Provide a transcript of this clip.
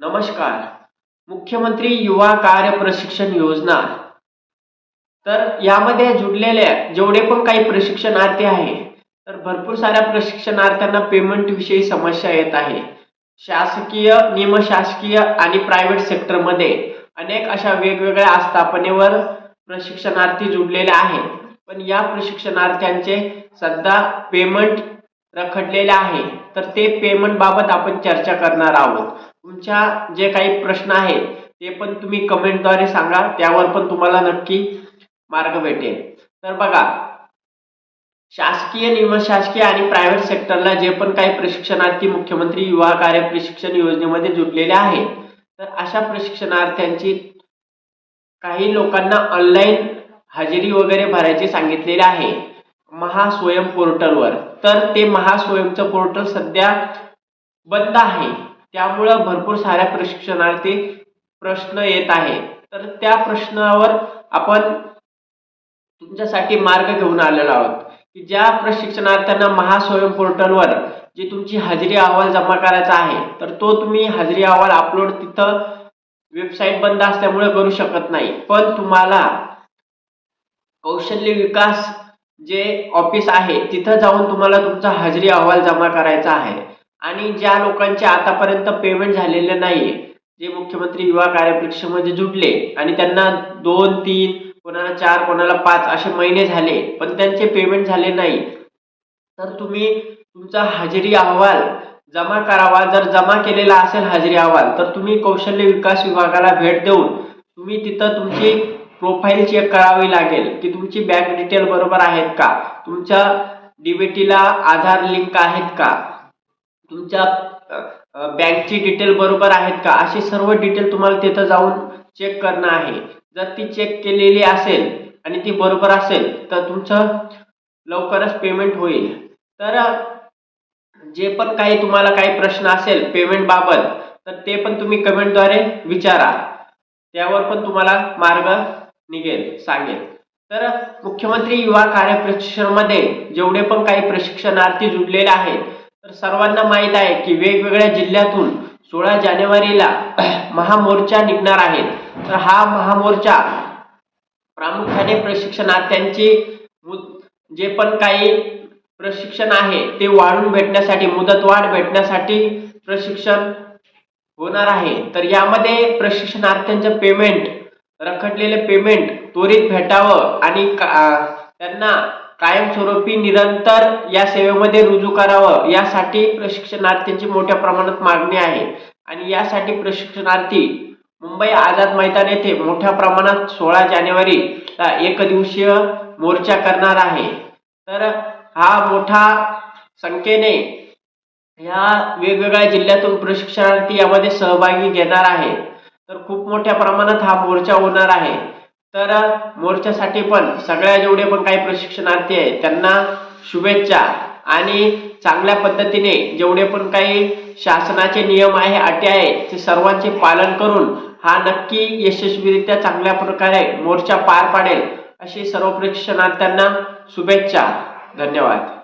नमस्कार. मुख्यमंत्री युवा कार्य प्रशिक्षण योजना. तर यामध्ये जुडलेल्या जेवढे पण काही प्रशिक्षणार्थी आहे तर भरपूर साऱ्या प्रशिक्षणार्थ्यांना पेमेंट विषयी समस्या येत आहे. शासकीय निमशासकीय आणि प्रायव्हेट सेक्टरमध्ये अनेक अशा वेगवेगळ्या आस्थापनेवर प्रशिक्षणार्थी जुडलेले आहेत. पण या प्रशिक्षणार्थ्यांचे सध्या पेमेंट रखडलेले आहे. तर ते पेमेंट बाबत आपण चर्चा करणार आहोत. तुमच्या जे काही प्रश्न आहेत ते पण तुम्ही कमेंटद्वारे सांगा. त्यावर पण तुम्हाला नक्की मार्ग भेटेल. तर बघा शासकीय निमशासकीय आणि प्रायव्हेट सेक्टरला जे पण काही प्रशिक्षणार्थी मुख्यमंत्री युवा कार्य प्रशिक्षण योजनेमध्ये जुडलेले आहेत. तर अशा प्रशिक्षणार्थ्यांची काही लोकांना ऑनलाईन हजेरी वगैरे भरायचे सांगितलेले आहे. महास्वयं पोर्टलवर. तर ते महास्वयंचं पोर्टल सध्या बंद आहे. त्यामुळं भरपूर साऱ्या प्रशिक्षणार्थी प्रश्न येत आहे. तर त्या प्रश्नावर आपण तुमच्यासाठी मार्ग घेऊन आलेलो आहोत. की ज्या प्रशिक्षणार्थ्यांना महास्वयं पोर्टलवर जी तुमची हजेरी अहवाल जमा करायचा आहे तर तो तुम्ही हजेरी अहवाल अपलोड तिथं वेबसाईट बंद असल्यामुळे करू शकत नाही. पण तुम्हाला कौशल्य विकास जे ऑफिस आहे तिथं जाऊन तुम्हाला तुमचा हजेरी अहवाल जमा करायचा आहे. आणि ज्या लोकांचे आतापर्यंत पेमेंट झालेले नाही जे मुख्यमंत्री युवा कार्यपरीक्षेमध्ये जुटले आणि त्यांना दोन तीन कोणाला चार कोणाला पाच असे महिने झाले पण त्यांचे पेमेंट झाले नाही. तर तुम्ही तुमचा हजेरी अहवाल जमा करावा. जर जमा केलेला असेल हजेरी अहवाल तर तुम्ही कौशल्य विकास विभागाला भेट देऊन तुम्ही तिथं तुमची प्रोफाईल चेक करावी लागेल की तुमची बँक डिटेल बरोबर आहेत का? तुमच्या डीबीटीला आधार लिंक आहेत का? तुमच्या बँकची डिटेल बरोबर आहेत का? अशी सर्व डिटेल तुम्हाला तिथं जाऊन चेक करणं आहे. जर ती चेक केलेली असेल आणि ती बरोबर असेल तर तुमचं लवकरच पेमेंट होईल. तर जे पण काही तुम्हाला काही प्रश्न असेल पेमेंट बाबत तर ते पण तुम्ही कमेंटद्वारे विचारा. त्यावर पण तुम्हाला मार्ग निघेल सांगेल. तर मुख्यमंत्री युवा कार्यप्रशिक्षणमध्ये जेवढे पण काही प्रशिक्षणार्थी जुडलेले आहेत तर सर्वांना माहीत आहे की वेगवेगळ्या जिल्ह्यातून सोळा जानेवारीला महामोर्चा निघणार आहे. तर हा महामोर्चा प्रामुख्याने प्रशिक्षणार्थ्यांची जे पण काही प्रशिक्षण आहे ते वाढून भेटण्यासाठी मुदतवाढ भेटण्यासाठी प्रशिक्षण होणार आहे. तर यामध्ये प्रशिक्षणार्थ्यांचं पेमेंट रखडलेले पेमेंट त्वरित भेटावं आणि त्यांना कायमस्वरूपी निरंतर या सेवेमध्ये रुजू करावं यासाठी प्रशिक्षणार्थींची मोठ्या प्रमाणात मागणी आहे. आणि यासाठी प्रशिक्षणार्थी मुंबई आझाद मैदान येथे मोठ्या प्रमाणात सोळा जानेवारीला एक दिवसीय मोर्चा करणार आहे. तर हा मोठा संख्येने ह्या वेगवेगळ्या जिल्ह्यातून प्रशिक्षणार्थी यामध्ये सहभागी घेणार आहे तर खूप मोठ्या प्रमाणात हा मोर्चा होणार आहे. तर मोर्चासाठी पण सगळ्या जेवढे पण काही प्रशिक्षणार्थी आहेत त्यांना शुभेच्छा. आणि चांगल्या पद्धतीने जेवढे पण काही शासनाचे नियम आहे अटी आहे ते सर्वांचे पालन करून हा नक्की यशस्वीरित्या चांगल्या प्रकारे मोर्चा पार पाडेल अशी सर्व प्रशिक्षणार्थ्यांना शुभेच्छा. धन्यवाद.